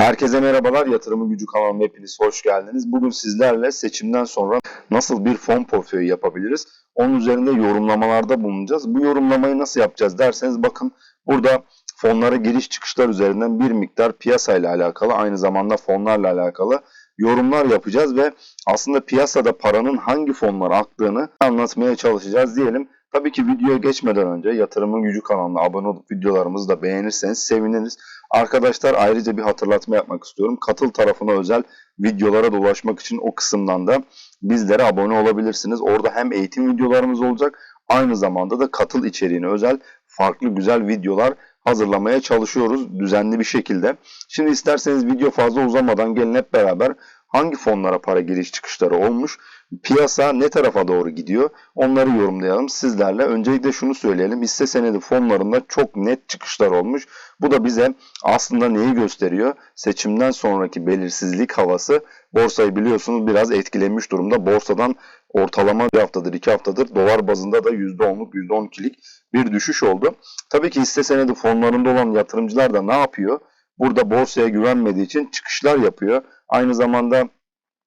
Herkese merhabalar. Yatırımın Gücü kanalına hepiniz hoş geldiniz. Bugün sizlerle seçimden sonra nasıl bir fon portföyü yapabiliriz? Onun üzerinde yorumlamalarda bulunacağız. Bu yorumlamayı nasıl yapacağız derseniz bakın burada fonlara giriş çıkışlar üzerinden bir miktar piyasayla alakalı aynı zamanda fonlarla alakalı yorumlar yapacağız ve aslında piyasada paranın hangi fonlara aktığını anlatmaya çalışacağız diyelim. Tabii ki videoya geçmeden önce Yatırımın Gücü kanalına abone olup videolarımızı da beğenirseniz seviniriz. Arkadaşlar ayrıca bir hatırlatma yapmak istiyorum. Katıl tarafına özel videolara da ulaşmak için o kısımdan da bizlere abone olabilirsiniz. Orada hem eğitim videolarımız olacak aynı zamanda da katıl içeriğine özel farklı güzel videolar hazırlamaya çalışıyoruz düzenli bir şekilde. Şimdi isterseniz video fazla uzamadan gelin hep beraber hangi fonlara para giriş çıkışları olmuş, piyasa ne tarafa doğru gidiyor onları yorumlayalım sizlerle. Öncelikle şunu söyleyelim hisse senedi fonlarında çok net çıkışlar olmuş. Bu da bize aslında neyi gösteriyor? Seçimden sonraki belirsizlik havası borsayı biliyorsunuz biraz etkilemiş durumda. Borsadan ortalama bir haftadır, iki haftadır dolar bazında da %10'luk, %12'lik bir düşüş oldu. Tabii ki hisse senedi fonlarında olan yatırımcılar da ne yapıyor? Burada borsaya güvenmediği için çıkışlar yapıyor. Aynı zamanda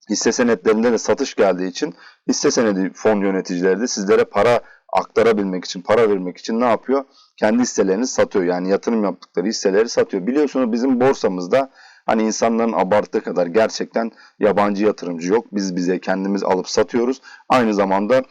hisse senetlerinde de satış geldiği için hisse senedi fon yöneticileri de sizlere para aktarabilmek için, para vermek için ne yapıyor? Kendi hisselerini satıyor. Yani yatırım yaptıkları hisseleri satıyor. Biliyorsunuz bizim borsamızda hani insanların abarttığı kadar gerçekten yabancı yatırımcı yok. Biz bize kendimiz alıp satıyoruz. Aynı zamanda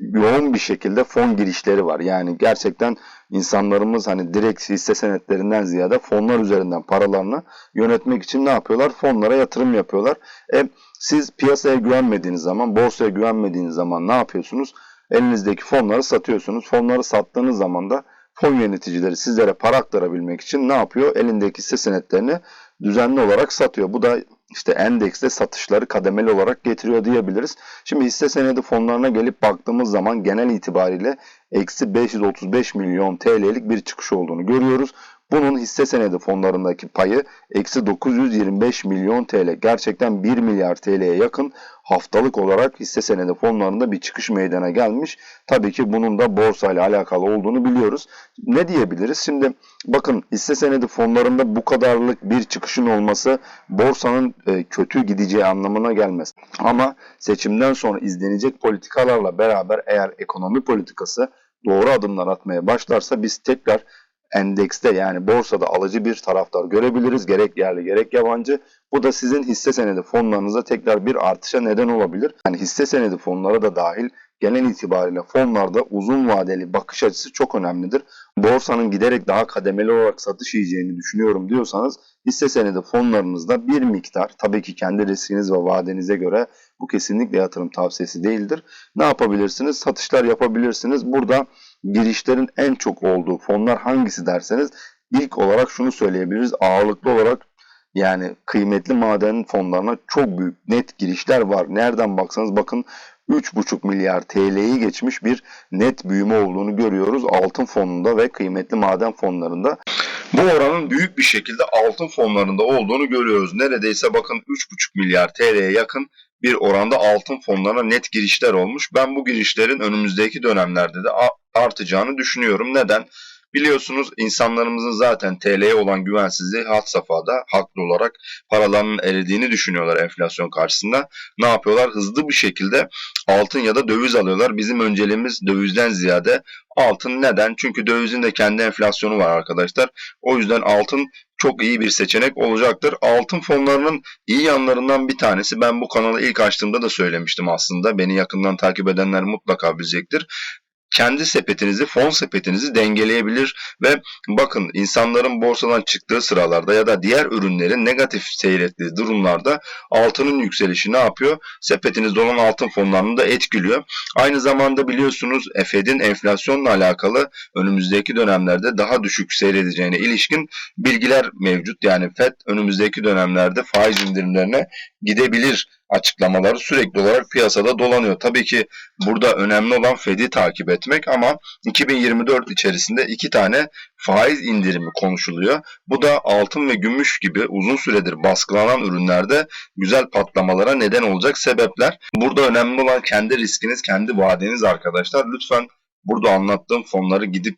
yoğun bir şekilde fon girişleri var. Yani gerçekten insanlarımız hani direkt hisse senetlerinden ziyade fonlar üzerinden paralarını yönetmek için ne yapıyorlar? Fonlara yatırım yapıyorlar. E, siz piyasaya güvenmediğiniz zaman, borsaya güvenmediğiniz zaman ne yapıyorsunuz? Elinizdeki fonları satıyorsunuz. Fonları sattığınız zaman da fon yöneticileri sizlere para aktarabilmek için ne yapıyor? Elindeki hisse senetlerini düzenli olarak satıyor. Bu da işte endekste satışları kademeli olarak getiriyor diyebiliriz. Şimdi hisse senedi fonlarına gelip baktığımız zaman genel itibariyle eksi 535 milyon TL'lik bir çıkış olduğunu görüyoruz. Bunun hisse senedi fonlarındaki payı eksi 925 milyon TL. Gerçekten 1 milyar TL'ye yakın haftalık olarak hisse senedi fonlarında bir çıkış meydana gelmiş. Tabii ki bunun da borsayla alakalı olduğunu biliyoruz. Ne diyebiliriz? Şimdi bakın hisse senedi fonlarında bu kadarlık bir çıkışın olması borsanın e, kötü gideceği anlamına gelmez. Ama seçimden sonra izlenecek politikalarla beraber eğer ekonomi politikası doğru adımlar atmaya başlarsa biz tekrar endekste yani borsada alıcı bir taraftar görebiliriz. Gerek yerli gerek yabancı. Bu da sizin hisse senedi fonlarınıza tekrar bir artışa neden olabilir. Yani hisse senedi fonları da dahil genel itibariyle fonlarda uzun vadeli bakış açısı çok önemlidir. Borsanın giderek daha kademeli olarak satış yiyeceğini düşünüyorum diyorsanız hisse senedi fonlarınızda bir miktar tabii ki kendi riskiniz ve vadenize göre bu kesinlikle yatırım tavsiyesi değildir. Ne yapabilirsiniz? Satışlar yapabilirsiniz. Burada girişlerin en çok olduğu fonlar hangisi derseniz ilk olarak şunu söyleyebiliriz. Ağırlıklı olarak yani kıymetli maden fonlarına çok büyük net girişler var. Nereden baksanız bakın 3,5 milyar TL'yi geçmiş bir net büyüme olduğunu görüyoruz altın fonunda ve kıymetli maden fonlarında. Bu oranın büyük bir şekilde altın fonlarında olduğunu görüyoruz. Neredeyse bakın 3,5 milyar TL'ye yakın bir oranda altın fonlarına net girişler olmuş. Ben bu girişlerin önümüzdeki dönemlerde de artacağını düşünüyorum. Neden? Biliyorsunuz insanlarımızın zaten TL'ye olan güvensizliği hat safhada haklı olarak paralarının eridiğini düşünüyorlar enflasyon karşısında. Ne yapıyorlar? Hızlı bir şekilde altın ya da döviz alıyorlar. Bizim önceliğimiz dövizden ziyade altın. Neden? Çünkü dövizin de kendi enflasyonu var arkadaşlar. O yüzden altın çok iyi bir seçenek olacaktır. Altın fonlarının iyi yanlarından bir tanesi ben bu kanalı ilk açtığımda da söylemiştim aslında. Beni yakından takip edenler mutlaka bilecektir kendi sepetinizi, fon sepetinizi dengeleyebilir ve bakın insanların borsadan çıktığı sıralarda ya da diğer ürünlerin negatif seyrettiği durumlarda altının yükselişi ne yapıyor? Sepetinizde olan altın fonlarını da etkiliyor. Aynı zamanda biliyorsunuz Fed'in enflasyonla alakalı önümüzdeki dönemlerde daha düşük seyredeceğine ilişkin bilgiler mevcut. Yani Fed önümüzdeki dönemlerde faiz indirimlerine gidebilir açıklamaları sürekli olarak piyasada dolanıyor. Tabii ki burada önemli olan Fed'i takip etmek ama 2024 içerisinde iki tane faiz indirimi konuşuluyor. Bu da altın ve gümüş gibi uzun süredir baskılanan ürünlerde güzel patlamalara neden olacak sebepler. Burada önemli olan kendi riskiniz, kendi vadeniz arkadaşlar. Lütfen burada anlattığım fonları gidip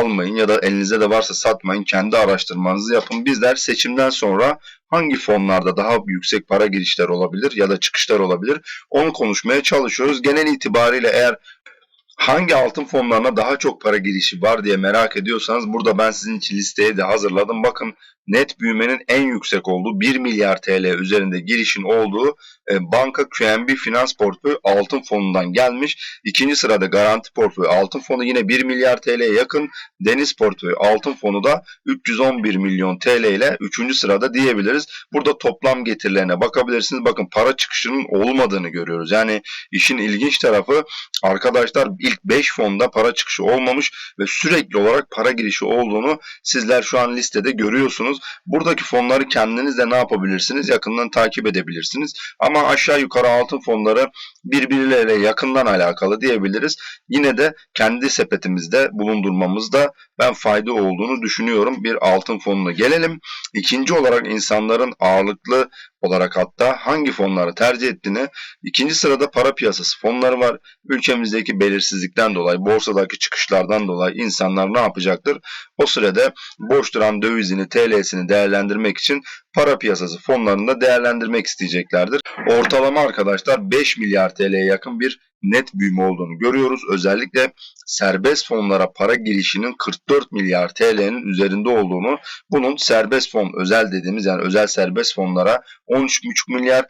almayın ya da elinizde de varsa satmayın. Kendi araştırmanızı yapın. Bizler seçimden sonra hangi fonlarda daha yüksek para girişler olabilir ya da çıkışlar olabilir onu konuşmaya çalışıyoruz. Genel itibariyle eğer hangi altın fonlarına daha çok para girişi var diye merak ediyorsanız burada ben sizin için listeyi de hazırladım. Bakın net büyümenin en yüksek olduğu 1 milyar TL üzerinde girişin olduğu e, banka QNB Finans Portföy altın fonundan gelmiş. İkinci sırada Garanti Portföy altın fonu yine 1 milyar TL'ye yakın. Deniz Portföy altın fonu da 311 milyon TL ile 3. sırada diyebiliriz. Burada toplam getirilerine bakabilirsiniz. Bakın para çıkışının olmadığını görüyoruz. Yani işin ilginç tarafı arkadaşlar ilk 5 fonda para çıkışı olmamış ve sürekli olarak para girişi olduğunu sizler şu an listede görüyorsunuz. Buradaki fonları kendiniz de ne yapabilirsiniz? Yakından takip edebilirsiniz. Ama aşağı yukarı altın fonları birbirleriyle yakından alakalı diyebiliriz. Yine de kendi sepetimizde bulundurmamızda ben fayda olduğunu düşünüyorum bir altın fonuna. Gelelim ikinci olarak insanların ağırlıklı olarak hatta hangi fonları tercih ettiğini ikinci sırada para piyasası fonları var. Ülkemizdeki belirsizlikten dolayı borsadaki çıkışlardan dolayı insanlar ne yapacaktır? O sırada boş duran dövizini TL'sini değerlendirmek için para piyasası fonlarında değerlendirmek isteyeceklerdir. Ortalama arkadaşlar 5 milyar TL'ye yakın bir net büyüme olduğunu görüyoruz. Özellikle serbest fonlara para girişinin 44 milyar TL'nin üzerinde olduğunu, bunun serbest fon özel dediğimiz yani özel serbest fonlara 13,5 milyar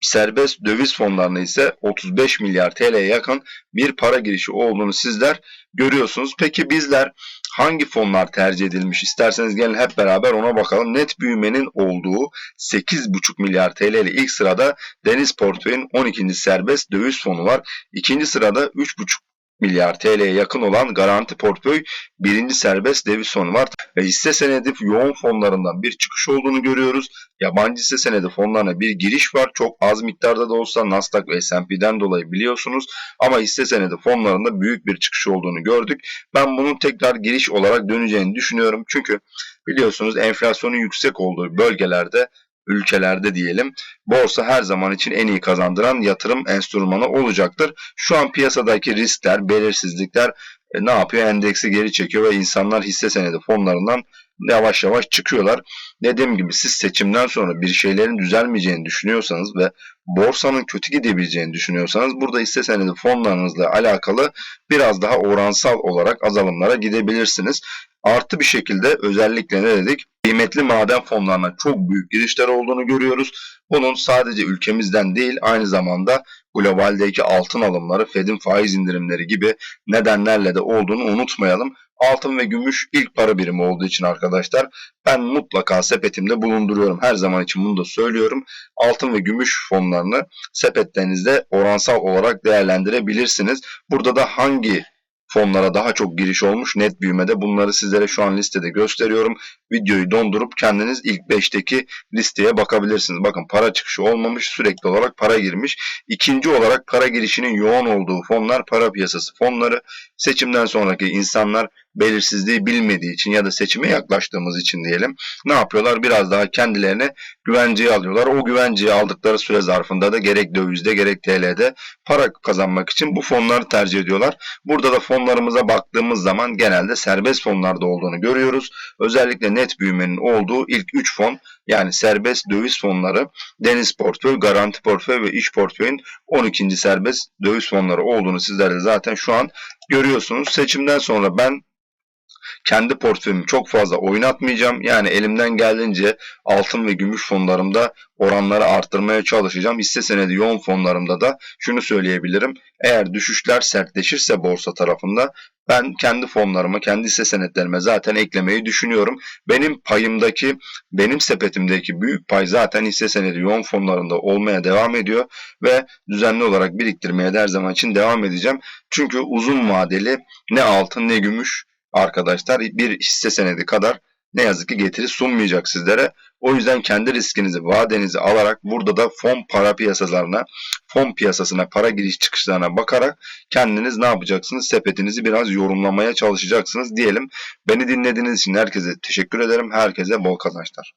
serbest döviz fonlarına ise 35 milyar TL'ye yakın bir para girişi olduğunu sizler görüyorsunuz. Peki bizler hangi fonlar tercih edilmiş isterseniz gelin hep beraber ona bakalım. Net büyümenin olduğu 8,5 milyar TL ile ilk sırada Deniz Portföy'ün 12. serbest döviz fonu var. İkinci sırada 3,5 milyar TL'ye yakın olan Garanti Portföy birinci serbest döviz fonu var. Ve hisse senedi yoğun fonlarından bir çıkış olduğunu görüyoruz. Yabancı hisse senedi fonlarına bir giriş var. Çok az miktarda da olsa Nasdaq ve S&P'den dolayı biliyorsunuz. Ama hisse senedi fonlarında büyük bir çıkış olduğunu gördük. Ben bunun tekrar giriş olarak döneceğini düşünüyorum. Çünkü biliyorsunuz enflasyonun yüksek olduğu bölgelerde ülkelerde diyelim borsa her zaman için en iyi kazandıran yatırım enstrümanı olacaktır. Şu an piyasadaki riskler, belirsizlikler e, ne yapıyor? Endeksi geri çekiyor ve insanlar hisse senedi fonlarından yavaş yavaş çıkıyorlar. Dediğim gibi siz seçimden sonra bir şeylerin düzelmeyeceğini düşünüyorsanız ve borsanın kötü gidebileceğini düşünüyorsanız burada hisse senedi fonlarınızla alakalı biraz daha oransal olarak azalımlara gidebilirsiniz. Artı bir şekilde özellikle ne dedik? Kıymetli maden fonlarına çok büyük girişler olduğunu görüyoruz. Bunun sadece ülkemizden değil aynı zamanda globaldeki altın alımları, Fed'in faiz indirimleri gibi nedenlerle de olduğunu unutmayalım. Altın ve gümüş ilk para birimi olduğu için arkadaşlar ben mutlaka sepetimde bulunduruyorum. Her zaman için bunu da söylüyorum. Altın ve gümüş fonlarını sepetlerinizde oransal olarak değerlendirebilirsiniz. Burada da hangi fonlara daha çok giriş olmuş net büyümede. Bunları sizlere şu an listede gösteriyorum. Videoyu dondurup kendiniz ilk 5'teki listeye bakabilirsiniz. Bakın para çıkışı olmamış sürekli olarak para girmiş. İkinci olarak para girişinin yoğun olduğu fonlar para piyasası fonları. Seçimden sonraki insanlar belirsizliği bilmediği için ya da seçime yaklaştığımız için diyelim ne yapıyorlar? Biraz daha kendilerine güvenceye alıyorlar. O güvenceye aldıkları süre zarfında da gerek dövizde gerek TL'de para kazanmak için bu fonları tercih ediyorlar. Burada da fonlarımıza baktığımız zaman genelde serbest fonlarda olduğunu görüyoruz. Özellikle net büyümenin olduğu ilk 3 fon yani serbest döviz fonları Deniz Portföy, Garanti Portföy ve İş Portföy'ün 12. serbest döviz fonları olduğunu sizler de zaten şu an görüyorsunuz. Seçimden sonra ben kendi portföyümü çok fazla oynatmayacağım. Yani elimden geldiğince altın ve gümüş fonlarımda oranları arttırmaya çalışacağım. Hisse senedi yoğun fonlarımda da şunu söyleyebilirim. Eğer düşüşler sertleşirse borsa tarafında ben kendi fonlarıma, kendi hisse senetlerime zaten eklemeyi düşünüyorum. Benim payımdaki, benim sepetimdeki büyük pay zaten hisse senedi yoğun fonlarında olmaya devam ediyor ve düzenli olarak biriktirmeye de her zaman için devam edeceğim. Çünkü uzun vadeli ne altın ne gümüş arkadaşlar bir hisse senedi kadar ne yazık ki getiri sunmayacak sizlere. O yüzden kendi riskinizi, vadenizi alarak burada da fon para piyasalarına, fon piyasasına, para giriş çıkışlarına bakarak kendiniz ne yapacaksınız? Sepetinizi biraz yorumlamaya çalışacaksınız diyelim. Beni dinlediğiniz için herkese teşekkür ederim. Herkese bol kazançlar.